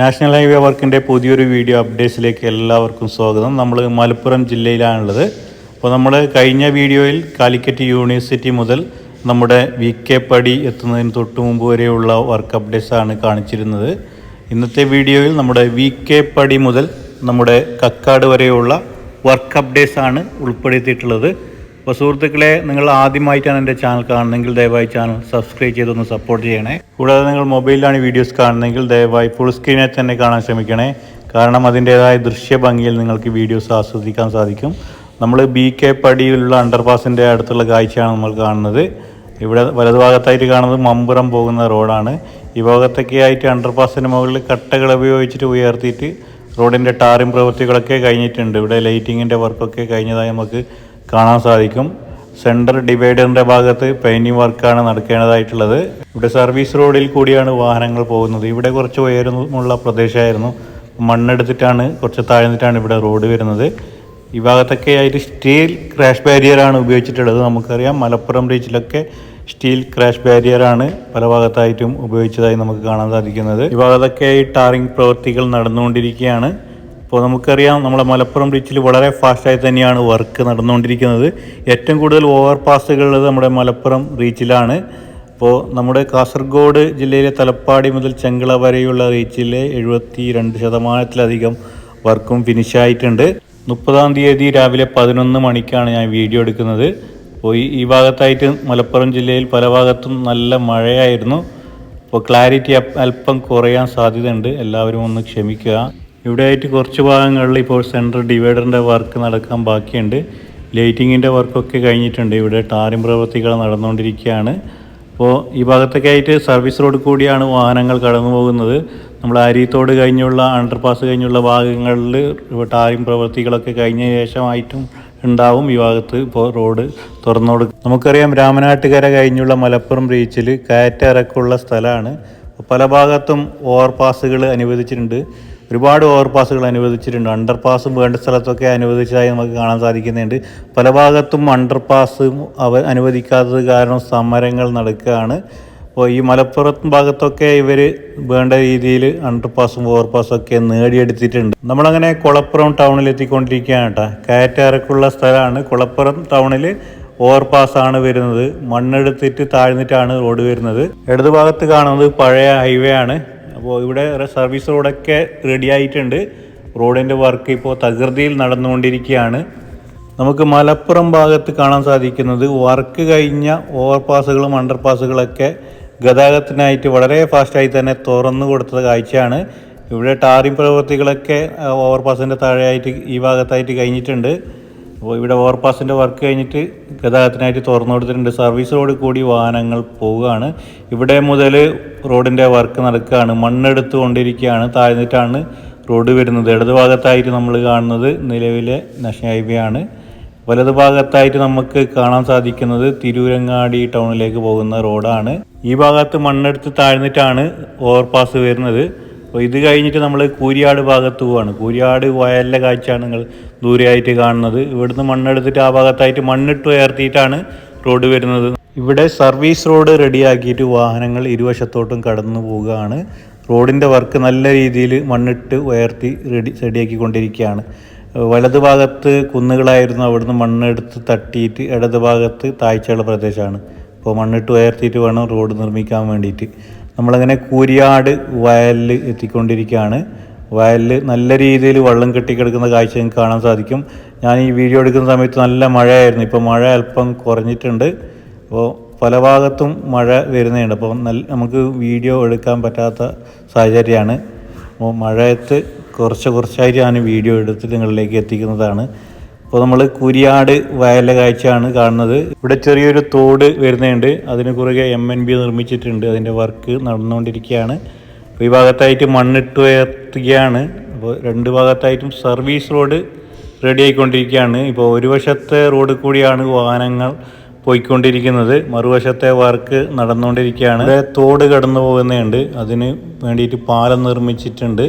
National highway വർക്കിന്റെ പുതിയൊരു video അപ്ഡേറ്റ്സിലേക്ക് എല്ലാവർക്കും സ്വാഗതം. നമ്മൾ മലപ്പുറം ജില്ലയിലാണുള്ളത്. അപ്പോൾ നമ്മൾ കഴിഞ്ഞ വീഡിയോയിൽ കാലിക്കറ്റ് യൂണിവേഴ്സിറ്റി മുതൽ നമ്മുടെ വി കെ പടി എത്തുന്നതിന് തൊട്ട് മുമ്പ് വരെയുള്ള വർക്ക് അപ്ഡേറ്റ്സ് ആണ് കാണിച്ചിരുന്നത്. ഇന്നത്തെ വീഡിയോയിൽ നമ്മുടെ വി കെ പടി മുതൽ നമ്മുടെ കക്കാട് വരെയുള്ള വർക്ക് അപ്ഡേറ്റ്സ് ആണ് ഉൾപ്പെടുത്തിയിട്ടുള്ളത്. അപ്പോൾ സുഹൃത്തുക്കളെ നിങ്ങൾ ആദ്യമായിട്ടാണ് എന്റെ ചാനൽ കാണുന്നതെങ്കിൽ ദയവായി ചാനൽ സബ്സ്ക്രൈബ് ചെയ്തൊന്ന് സപ്പോർട്ട് ചെയ്യണേ. കൂടാതെ നിങ്ങൾ മൊബൈലിലാണ് വീഡിയോസ് കാണുന്നതെങ്കിൽ ദയവായി ഫുൾ സ്ക്രീനിൽ തന്നെ കാണാൻ ശ്രമിക്കണേ. കാരണം അതിന്റേതായ ദൃശ്യഭംഗിയിൽ നിങ്ങൾക്ക് വീഡിയോസ് ആസ്വദിക്കാൻ സാധിക്കും. നമ്മൾ ബി കെ പടിയിലുള്ള അണ്ടർപാസിന്റെ അടുത്തുള്ള കാഴ്ചയാണ് നമ്മൾ കാണുന്നത്. ഇവിടെ വലതുഭാഗത്തായിട്ട് കാണുന്നത് മമ്പുറം പോകുന്ന റോഡാണ്. ഈ ഭാഗത്തൊക്കെ ആയിട്ട് അണ്ടർപാസിന് മുകളിൽ കട്ടകൾ ഉപയോഗിച്ചിട്ട് ഉയർത്തിയിട്ട് റോഡിന്റെ ടാറിംഗ് പ്രവൃത്തികളൊക്കെ കഴിഞ്ഞിട്ടുണ്ട്. ഇവിടെ ലൈറ്റിങ്ങിന്റെ വർക്കൊക്കെ കഴിഞ്ഞതായി നമുക്ക് കാണാൻ സാധിക്കും. സെൻട്രൽ ഡിവൈഡറിന്റെ ഭാഗത്ത് പെയിന്റിങ് വർക്കാണ് നടക്കേണ്ടതായിട്ടുള്ളത്. ഇവിടെ സർവീസ് റോഡിൽ കൂടിയാണ് വാഹനങ്ങൾ പോകുന്നത്. ഇവിടെ കുറച്ച് ഉയരമുള്ള പ്രദേശമായിരുന്നു. മണ്ണെടുത്തിട്ടാണ് കുറച്ച് താഴ്ന്നിട്ടാണ് ഇവിടെ റോഡ് വരുന്നത്. ഈ ഭാഗത്തൊക്കെ ആയിട്ട് സ്റ്റീൽ ക്രാഷ് ബാരിയറാണ് ഉപയോഗിച്ചിട്ടുള്ളത്. നമുക്കറിയാം മലപ്പുറം റീച്ചിലൊക്കെ സ്റ്റീൽ ക്രാഷ് ബാരിയറാണ് പല ഭാഗത്തായിട്ടും ഉപയോഗിച്ചതായി നമുക്ക് കാണാൻ സാധിക്കുന്നത്. ഈ ഭാഗത്തൊക്കെ ടാറിംഗ് പ്രവൃത്തികൾ നടന്നുകൊണ്ടിരിക്കുകയാണ്. ഇപ്പോൾ നമുക്കറിയാം നമ്മുടെ മലപ്പുറം ബ്രിഡ്ജിൽ വളരെ ഫാസ്റ്റായി തന്നെയാണ് വർക്ക് നടന്നുകൊണ്ടിരിക്കുന്നത്. ഏറ്റവും കൂടുതൽ ഓവർ പാസുകൾ നമ്മുടെ മലപ്പുറം റീച്ചിലാണ് അപ്പോൾ നമ്മുടെ കാസർഗോഡ് ജില്ലയിലെ തലപ്പാടി മുതൽ ചെങ്കള വരെയുള്ള റീച്ചിലെ എഴുപത്തി രണ്ട് ശതമാനത്തിലധികം വർക്കും ഫിനിഷായിട്ടുണ്ട് മുപ്പതാം തീയതി രാവിലെ പതിനൊന്ന് മണിക്കാണ് ഞാൻ വീഡിയോ എടുക്കുന്നത്. അപ്പോൾ ഈ- ഈ ഭാഗത്തായിട്ട് മലപ്പുറം ജില്ലയിൽ പല ഭാഗത്തും നല്ല മഴയായിരുന്നു. അപ്പോൾ ക്ലാരിറ്റി അല്പം കുറയാൻ സാധ്യതയുണ്ട്. എല്ലാവരും ഒന്ന് ക്ഷമിക്കുക. ഇവിടെ ആയിട്ട് കുറച്ച് ഭാഗങ്ങളിൽ ഇപ്പോൾ സെൻട്രൽ ഡിവൈഡറിന്റെ വർക്ക് നടക്കാൻ ബാക്കിയുണ്ട്. ലൈറ്റിങ്ങിന്റെ വർക്കൊക്കെ കഴിഞ്ഞിട്ടുണ്ട്. ഇവിടെ ടാറിം പ്രവൃത്തികൾ നടന്നുകൊണ്ടിരിക്കുകയാണ്. അപ്പോൾ ഈ ഭാഗത്തൊക്കെ ആയിട്ട് സർവീസ് റോഡ് കൂടിയാണ് വാഹനങ്ങൾ കടന്നു പോകുന്നത് നമ്മൾ അരിത്തോട് കഴിഞ്ഞുള്ള അണ്ടർപാസ് കഴിഞ്ഞുള്ള ഭാഗങ്ങളിൽ ടാറിം പ്രവൃത്തികളൊക്കെ കഴിഞ്ഞ ശേഷമായിട്ടും ഉണ്ടാവും. ഈ ഭാഗത്ത് ഇപ്പോൾ റോഡ് തുറന്നു കൊടുക്കും നമുക്കറിയാം രാമനാട്ടുകര കഴിഞ്ഞുള്ള മലപ്പുറം റീച്ചിൽ കയറ്റിറക്കമുള്ള സ്ഥലമാണ്. പല ഭാഗത്തും ഓവർപാസുകൾ അനുവദിച്ചിട്ടുണ്ട്. ഒരുപാട് ഓവർപാസുകൾ അനുവദിച്ചിട്ടുണ്ട്. അണ്ടർപാസും വേണ്ട സ്ഥലത്തൊക്കെ അനുവദിച്ചതായി നമുക്ക് കാണാൻ സാധിക്കുന്നുണ്ട്. പല ഭാഗത്തും അണ്ടർപാസും അവ അനുവദിക്കാത്തത് കാരണം സമരങ്ങൾ നടക്കുകയാണ്. അപ്പോൾ ഈ മലപ്പുറം ഭാഗത്തൊക്കെ ഇവർ വേണ്ട രീതിയിൽ അണ്ടർപാസും ഓവർപാസും ഒക്കെ നേടിയെടുത്തിട്ടുണ്ട്. നമ്മളങ്ങനെ കുളപ്പുറം ടൗണിൽ എത്തിക്കൊണ്ടിരിക്കുകയാണ് കേട്ടോ. കയറ്റാറക്കുള്ള സ്ഥലമാണ്. കുളപ്പുറം ടൗണിൽ ഓവർപാസ് ആണ് വരുന്നത്. മണ്ണെടുത്തിട്ട് താഴ്ന്നിട്ടാണ് റോഡ് വരുന്നത്. ഇടതുഭാഗത്ത് കാണുന്നത് പഴയ ഹൈവേ ആണ്. അപ്പോൾ ഇവിടെ സർവീസ് റോഡൊക്കെ റെഡി ആയിട്ടുണ്ട്. റോഡിന്റെ വർക്ക് ഇപ്പോൾ തകൃതിയിൽ നടന്നുകൊണ്ടിരിക്കുകയാണ്. നമുക്ക് മലപ്പുറം ഭാഗത്ത് കാണാൻ സാധിക്കുന്നത് വർക്ക് കഴിഞ്ഞ ഓവർപാസുകളും അണ്ടർപാസുകളൊക്കെ ഗതാഗതത്തിനായിട്ട് വളരെ ഫാസ്റ്റായി തന്നെ തുറന്നു കൊടുത്ത കാഴ്ചയാണ്. ഇവിടെ ടാറിംഗ് പ്രവൃത്തികളൊക്കെ ഓവർപാസിന്റെ താഴെയായിട്ട് ഈ ഭാഗത്തായിട്ട് കഴിഞ്ഞിട്ടുണ്ട്. അപ്പോൾ ഇവിടെ ഓവർപാസിന്റെ വർക്ക് കഴിഞ്ഞിട്ട് ഗതാഗതത്തിനായിട്ട് തുറന്നു കൊടുത്തിട്ടുണ്ട്. സർവീസ് റോഡ് കൂടി വാഹനങ്ങൾ പോവുകയാണ്. ഇവിടെ മുതൽ റോഡിന്റെ വർക്ക് നടക്കുകയാണ്. മണ്ണെടുത്തു കൊണ്ടിരിക്കുകയാണ്. താഴ്ന്നിട്ടാണ് റോഡ് വരുന്നത്. ഇടത് ഭാഗത്തായിട്ട് നമ്മൾ കാണുന്നത് നിലവിലെ നാഷണൽ ഹൈവേ ആണ്. വലത് ഭാഗത്തായിട്ട് നമുക്ക് കാണാൻ സാധിക്കുന്നത് തിരൂരങ്ങാടി ടൗണിലേക്ക് പോകുന്ന റോഡാണ് ഈ ഭാഗത്ത് മണ്ണെടുത്ത് താഴ്ന്നിട്ടാണ് ഓവർപാസ് വരുന്നത്. അപ്പോൾ ഇത് കഴിഞ്ഞിട്ട് നമ്മൾ കൂരിയാട് ഭാഗത്ത് പോവാണ്. കൂരിയാട് വയലിലെ കാഴ്ചയാണ് നിങ്ങൾ ദൂരെയായിട്ട് കാണുന്നത്. ഇവിടുന്ന് മണ്ണെടുത്തിട്ട് ആ ഭാഗത്തായിട്ട് മണ്ണിട്ട് ഉയർത്തിയിട്ടാണ് റോഡ് വരുന്നത്. ഇവിടെ സർവീസ് റോഡ് റെഡിയാക്കിയിട്ട് വാഹനങ്ങൾ ഇരുവശത്തോട്ടും കടന്നു പോവുകയാണ്. റോഡിന്റെ വർക്ക് നല്ല രീതിയിൽ മണ്ണിട്ട് ഉയർത്തി റെഡി റെഡിയാക്കിക്കൊണ്ടിരിക്കുകയാണ്. വലത് ഭാഗത്ത് കുന്നുകളായിരുന്നു. അവിടുന്ന് മണ്ണെടുത്ത് തട്ടിയിട്ട് ഇടത് ഭാഗത്ത് താഴ്ചയുള്ള പ്രദേശമാണ്. അപ്പോൾ മണ്ണിട്ട് ഉയർത്തിയിട്ട് വേണം റോഡ് നിർമ്മിക്കാൻ വേണ്ടിയിട്ട്. നമ്മളങ്ങനെ കൂരിയാട് വയലിൽ എത്തിക്കൊണ്ടിരിക്കുകയാണ്. വയലിൽ നല്ല രീതിയിൽ വെള്ളം കെട്ടിക്കിടക്കുന്ന കാഴ്ച നിങ്ങൾക്ക് കാണാൻ സാധിക്കും. ഞാൻ ഈ വീഡിയോ എടുക്കുന്ന സമയത്ത് നല്ല മഴയായിരുന്നു. ഇപ്പോൾ മഴ അല്പം കുറഞ്ഞിട്ടുണ്ട്. അപ്പോൾ പല ഭാഗത്തും മഴ വരുന്നുണ്ട്. അപ്പോൾ നല്ല നമുക്ക് വീഡിയോ എടുക്കാൻ പറ്റാത്ത സാഹചര്യമാണ്. അപ്പോൾ മഴയത്ത് കുറച്ച് കുറച്ചായിട്ട് ഞാൻ വീഡിയോ എടുത്തിട്ട് നിങ്ങളിലേക്ക് എത്തിക്കുന്നതാണ്. അപ്പോൾ നമ്മൾ കുരിയാട് വയലിലെ കാഴ്ചയാണ് കാണുന്നത്. ഇവിടെ ചെറിയൊരു തോട് വരുന്നുണ്ട്. അതിന് കുറുകെ എം എൻ ബി നിർമ്മിച്ചിട്ടുണ്ട്. അതിന്റെ വർക്ക് നടന്നുകൊണ്ടിരിക്കുകയാണ്. അപ്പോൾ ഈ ഭാഗത്തായിട്ട് മണ്ണിട്ട് ഉയർത്തുകയാണ്. അപ്പോൾ രണ്ട് ഭാഗത്തായിട്ടും സർവീസ് റോഡ് റെഡി ആയിക്കൊണ്ടിരിക്കുകയാണ്. ഇപ്പോൾ ഒരു വശത്തെ റോഡ് കൂടിയാണ് വാഹനങ്ങൾ പോയിക്കൊണ്ടിരിക്കുന്നത്. മറുവശത്തെ വർക്ക് നടന്നുകൊണ്ടിരിക്കുകയാണ്. ഇവിടെ തോട് കടന്നു പോകുന്നുണ്ട്. അതിന് വേണ്ടിയിട്ട് പാലം നിർമ്മിച്ചിട്ടുണ്ട്.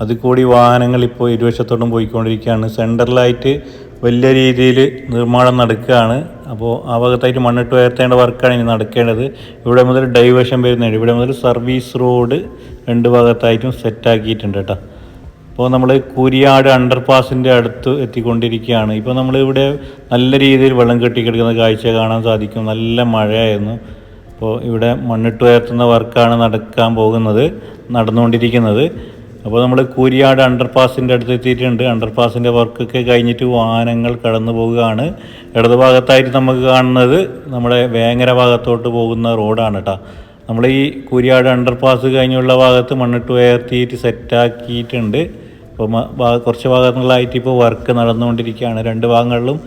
അത് കൂടി വാഹനങ്ങൾ ഇപ്പോൾ ഇരുവശത്തോട്ടും പോയിക്കൊണ്ടിരിക്കുകയാണ്. സെന്ററിലായിട്ട് വലിയ രീതിയിൽ നിർമ്മാണം നടക്കുകയാണ്. അപ്പോൾ ആ ഭാഗത്തായിട്ട് മണ്ണിട്ട് ഉയർത്തേണ്ട വർക്കാണ് ഇനി നടക്കേണ്ടത്. ഇവിടെ മുതൽ ഡൈവേഷൻ വരുന്നുണ്ട്. ഇവിടെ മുതൽ സർവീസ് റോഡ് രണ്ട് ഭാഗത്തായിട്ടും സെറ്റാക്കിയിട്ടുണ്ട് കേട്ടോ. അപ്പോൾ നമ്മൾ കൂരിയാട് അണ്ടർപാസിന്റെ അടുത്ത് എത്തിക്കൊണ്ടിരിക്കുകയാണ്. ഇപ്പോൾ നമ്മൾ ഇവിടെ നല്ല രീതിയിൽ വെള്ളം കെട്ടിക്കിടക്കുന്ന കാഴ്ച കാണാൻ സാധിക്കും. നല്ല മഴയായിരുന്നു. അപ്പോൾ ഇവിടെ മണ്ണിട്ട് ഉയർത്തുന്ന വർക്കാണ് നടക്കാൻ പോകുന്നത് നടന്നുകൊണ്ടിരിക്കുന്നത്. അപ്പോൾ നമ്മൾ കൂരിയാട് അണ്ടർപാസിന്റെ അടുത്ത് എത്തിയിട്ടുണ്ട്. അണ്ടർപാസിന്റെ വർക്കൊക്കെ കഴിഞ്ഞിട്ട് വാഹനങ്ങൾ കടന്നു പോവുകയാണ്. ഇടതു ഭാഗത്തായിട്ട് നമുക്ക് കാണുന്നത് നമ്മുടെ വേങ്ങര ഭാഗത്തോട്ട് പോകുന്ന റോഡാണ് കേട്ടോ നമ്മൾ ഈ കൂരിയാട് അണ്ടർപാസ് കഴിഞ്ഞുള്ള ഭാഗത്ത് മണ്ണിട്ട് ഉയർത്തിയിട്ട് സെറ്റാക്കിയിട്ടുണ്ട് ഭാ- കുറച്ച് ഭാഗങ്ങളിലായിട്ട് ഇപ്പോൾ വർക്ക് നടന്നുകൊണ്ടിരിക്കുകയാണ്. രണ്ട് ഭാഗങ്ങളിലും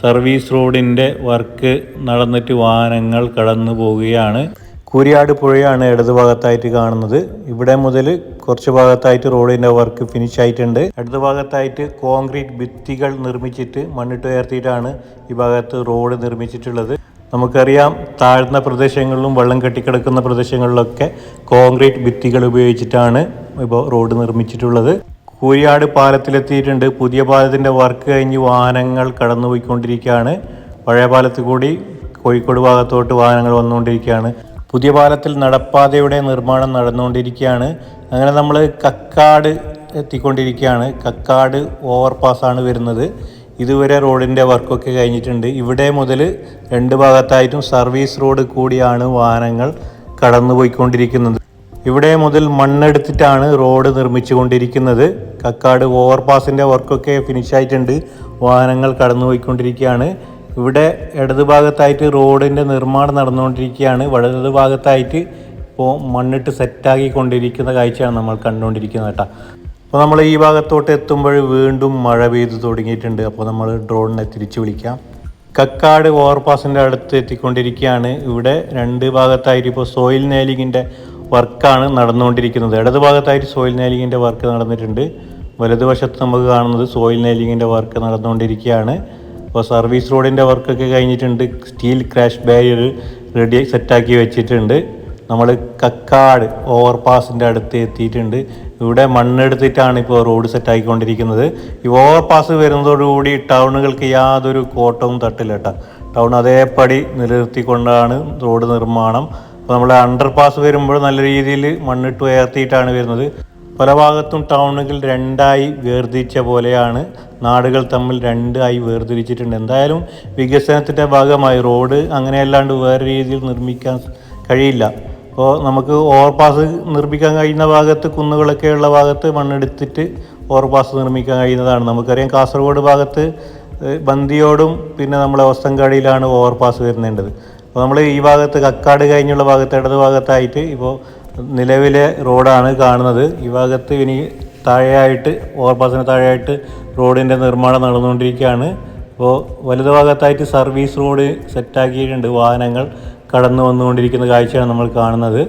സർവീസ് റോഡിന്റെ വർക്ക് നടന്നിട്ട് വാഹനങ്ങൾ കടന്നു പോവുകയാണ്. കൂരിയാട് പുഴയാണ് ഇടതുഭാഗത്തായിട്ട് കാണുന്നത്. ഇവിടെ മുതൽ കുറച്ച് ഭാഗത്തായിട്ട് റോഡിന്റെ വർക്ക് ഫിനിഷ് ആയിട്ടുണ്ട്. അടുത്ത ഭാഗത്തായിട്ട് കോൺക്രീറ്റ് ഭിത്തികൾ നിർമ്മിച്ചിട്ട് മണ്ണിട്ട് ഉയർത്തിയിട്ടാണ് ഈ ഭാഗത്ത് റോഡ് നിർമ്മിച്ചിട്ടുള്ളത്. നമുക്കറിയാം താഴ്ന്ന പ്രദേശങ്ങളിലും വെള്ളം കെട്ടിക്കിടക്കുന്ന പ്രദേശങ്ങളിലൊക്കെ കോൺക്രീറ്റ് ഭിത്തികൾ ഉപയോഗിച്ചിട്ടാണ് ഇപ്പോൾ റോഡ് നിർമ്മിച്ചിട്ടുള്ളത്. കൂരിയാട് പാലത്തിലെത്തിയിട്ടുണ്ട്. പുതിയ പാലത്തിന്റെ വർക്ക് കഴിഞ്ഞ് വാഹനങ്ങൾ കടന്നുപോയിക്കൊണ്ടിരിക്കുകയാണ്. പഴയ പാലത്തിൽ കൂടി കോഴിക്കോട് ഭാഗത്തോട്ട് വാഹനങ്ങൾ വന്നുകൊണ്ടിരിക്കുകയാണ്. പുതിയ പാലത്തിൽ നടപ്പാതയുടെ നിർമ്മാണം നടന്നുകൊണ്ടിരിക്കുകയാണ്. അങ്ങനെ നമ്മൾ കക്കാട് എത്തിക്കൊണ്ടിരിക്കുകയാണ്. കക്കാട് ഓവർപാസ്സാണ് വരുന്നത്. ഇതുവരെ റോഡിന്റെ വർക്കൊക്കെ കഴിഞ്ഞിട്ടുണ്ട്. ഇവിടെ മുതൽ രണ്ട് ഭാഗത്തായിട്ടും സർവീസ് റോഡ് കൂടിയാണ് വാഹനങ്ങൾ കടന്നുപോയിക്കൊണ്ടിരിക്കുന്നത്. ഇവിടെ മുതൽ മണ്ണെടുത്തിട്ടാണ് റോഡ് നിർമ്മിച്ചു കൊണ്ടിരിക്കുന്നത് കക്കാട് ഓവർപാസിന്റെ വർക്കൊക്കെ ഫിനിഷ് ആയിട്ടുണ്ട്. വാഹനങ്ങൾ കടന്നുപോയിക്കൊണ്ടിരിക്കുകയാണ്. ഇവിടെ ഇടതു ഭാഗത്തായിട്ട് റോഡിന്റെ നിർമ്മാണം നടന്നുകൊണ്ടിരിക്കുകയാണ്. വലതു ഭാഗത്തായിട്ട് ഇപ്പോൾ മണ്ണിട്ട് സെറ്റാക്കി കൊണ്ടിരിക്കുന്ന കാഴ്ചയാണ് നമ്മൾ കണ്ടുകൊണ്ടിരിക്കുന്നത് കേട്ടോ. അപ്പോൾ നമ്മൾ ഈ ഭാഗത്തോട്ട് എത്തുമ്പോൾ വീണ്ടും മഴ പെയ്തു തുടങ്ങിയിട്ടുണ്ട്. അപ്പോൾ നമ്മൾ ഡ്രോണിനെ തിരിച്ചു വിളിക്കാം. കക്കാട് ഓവർപാസിന്റെ അടുത്ത് എത്തിക്കൊണ്ടിരിക്കുകയാണ്. ഇവിടെ രണ്ട് ഭാഗത്തായിട്ട് ഇപ്പോൾ സോയിൽ നേലിങ്ങിന്റെ വർക്കാണ് നടന്നുകൊണ്ടിരിക്കുന്നത്. ഇടത് ഭാഗത്തായിട്ട് സോയിൽ നേലിങ്ങിന്റെ വർക്ക് നടന്നിട്ടുണ്ട്. വലതുവശത്ത് നമുക്ക് കാണുന്നത് സോയിൽ നേലിങ്ങിന്റെ വർക്ക് നടന്നുകൊണ്ടിരിക്കുകയാണ്. അപ്പോൾ സർവീസ് റോഡിന്റെ വർക്കൊക്കെ കഴിഞ്ഞിട്ടുണ്ട്. സ്റ്റീൽ ക്രാഷ് ബാരിയർ റെഡി സെറ്റാക്കി വെച്ചിട്ടുണ്ട്. നമ്മൾ കക്കാട് ഓവർപാസിന്റെ അടുത്ത് എത്തിയിട്ടുണ്ട്. ഇവിടെ മണ്ണെടുത്തിട്ടാണ് ഇപ്പോൾ റോഡ് സെറ്റാക്കിക്കൊണ്ടിരിക്കുന്നത് ഈ ഓവർപാസ് വരുന്നതോടുകൂടി ടൗണുകൾക്ക് യാതൊരു കോട്ടവും തട്ടില്ല ടൗൺ അതേപടി നിലനിർത്തിക്കൊണ്ടാണ് റോഡ് നിർമ്മാണം. അപ്പോൾ നമ്മൾ അണ്ടർ പാസ് വരുമ്പോൾ നല്ല രീതിയിൽ മണ്ണിട്ട് ഉയർത്തിയിട്ടാണ് വരുന്നത്. പല ഭാഗത്തും ടൗണുകൾ രണ്ടായി വേർതിരിച്ച പോലെയാണ് നാടുകൾ തമ്മിൽ രണ്ടായി വേർതിരിച്ചിട്ടുണ്ട്. എന്തായാലും വികസനത്തിന്റെ ഭാഗമായി റോഡ് അങ്ങനെയല്ലാണ്ട് വേറെ രീതിയിൽ നിർമ്മിക്കാൻ കഴിയില്ല. അപ്പോൾ നമുക്ക് ഓവർപാസ് നിർമ്മിക്കാൻ കഴിയുന്ന ഭാഗത്ത് കുന്നുകളൊക്കെയുള്ള ഭാഗത്ത് മണ്ണെടുത്തിട്ട് ഓവർപാസ് നിർമ്മിക്കാൻ കഴിയുന്നതാണ്. നമുക്കറിയാം കാസർഗോഡ് ഭാഗത്ത് ബന്ദിയോടും പിന്നെ നമ്മളെ ഒസ്തങ്കാടിയിലാണ് ഓവർപാസ് വരുന്നേണ്ടത്. അപ്പോൾ നമ്മൾ ഈ ഭാഗത്ത് കക്കാട് കഴിഞ്ഞുള്ള ഭാഗത്ത് ഇടത് ഭാഗത്തായിട്ട് ഇപ്പോൾ നിലവിലെ റോഡാണ് കാണുന്നത്. ഈ ഭാഗത്ത് ഇനി താഴെയായിട്ട് ഓവർപാസിന് താഴെയായിട്ട് റോഡിന്റെ നിർമ്മാണം നടന്നുകൊണ്ടിരിക്കുകയാണ്. അപ്പോൾ വലതു ഭാഗത്തായിട്ട് സർവീസ് റോഡ് സെറ്റാക്കിയിട്ടുണ്ട്. വാഹനങ്ങൾ കടന്നു വന്നുകൊണ്ടിരിക്കുന്ന കാഴ്ചയാണ് നമ്മൾ കാണുന്നത്.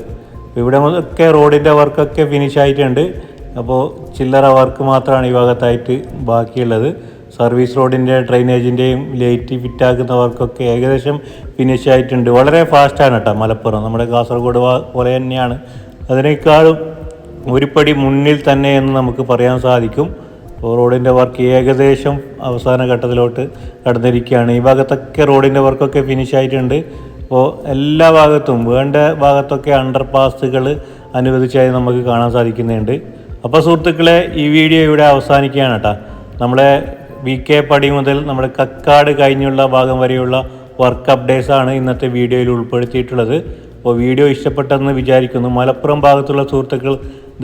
ഇവിടെ ഒക്കെ റോഡിന്റെ വർക്കൊക്കെ ഫിനിഷ് ആയിട്ടുണ്ട്. അപ്പോൾ ചില്ലറ വർക്ക് മാത്രമാണ് ഈ ഭാഗത്തായിട്ട് ബാക്കിയുള്ളത്. സർവീസ് റോഡിന്റെ ഡ്രൈനേജിന്റെയും ലൈറ്റ് ഫിറ്റാക്കുന്ന വർക്കൊക്കെ ഏകദേശം ഫിനിഷ് ആയിട്ടുണ്ട്. വളരെ ഫാസ്റ്റാണ് കേട്ടോ മലപ്പുറം. നമ്മുടെ കാസർഗോഡ് പോലെ തന്നെയാണ്. അതിനേക്കാളും ഒരു പടി മുന്നിൽ തന്നെ എന്ന് നമുക്ക് പറയാൻ സാധിക്കും. റോഡിന്റെ വർക്ക് ഏകദേശം അവസാന ഘട്ടത്തിലോട്ട് കടന്നിരിക്കുകയാണ്. ഈ ഭാഗത്തൊക്കെ റോഡിന്റെ വർക്കൊക്കെ ഫിനിഷ് ആയിട്ടുണ്ട്. അപ്പോൾ എല്ലാ ഭാഗത്തും വേണ്ട ഭാഗത്തൊക്കെ അണ്ടർ പാസുകൾ അനുവദിച്ചായി നമുക്ക് കാണാൻ സാധിക്കുന്നുണ്ട്. അപ്പോൾ സുഹൃത്തുക്കളെ ഈ വീഡിയോ ഇവിടെ അവസാനിക്കുകയാണ് കേട്ടോ നമ്മളെ വി കെ പടി മുതൽ നമ്മുടെ കക്കാട് കഴിഞ്ഞുള്ള ഭാഗം വരെയുള്ള വർക്ക് അപ്ഡേറ്റ്സ് ആണ് ഇന്നത്തെ വീഡിയോയിൽ ഉൾപ്പെടുത്തിയിട്ടുള്ളത്. അപ്പോൾ വീഡിയോ ഇഷ്ടപ്പെട്ടെന്ന് വിചാരിക്കുന്നു. മലപ്പുറം ഭാഗത്തുള്ള സുഹൃത്തുക്കൾ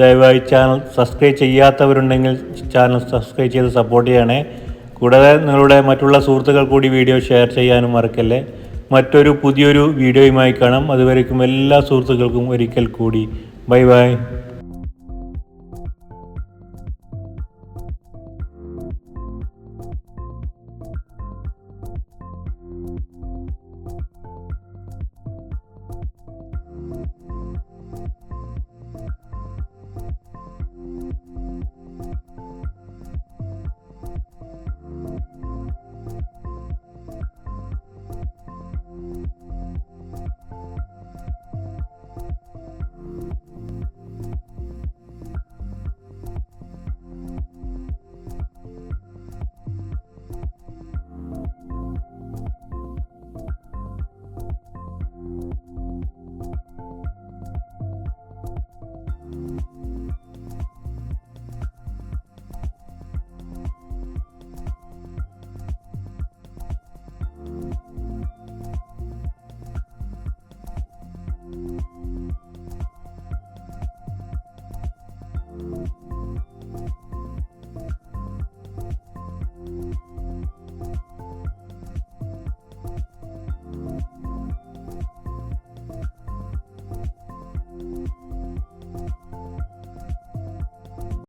ദയവായി ചാനൽ സബ്സ്ക്രൈബ് ചെയ്യാത്തവരുണ്ടെങ്കിൽ ചാനൽ സബ്സ്ക്രൈബ് ചെയ്ത് സപ്പോർട്ട് ചെയ്യണേ. കൂടാതെ നിങ്ങളുടെ മറ്റുള്ള സുഹൃത്തുക്കൾ കൂടി വീഡിയോ ഷെയർ ചെയ്യാനും മറക്കല്ലേ. മറ്റൊരു പുതിയൊരു വീഡിയോയുമായി കാണാം. അതുവരേക്കും എല്ലാ സുഹൃത്തുക്കൾക്കും ഒരിക്കൽ കൂടി. Bye bye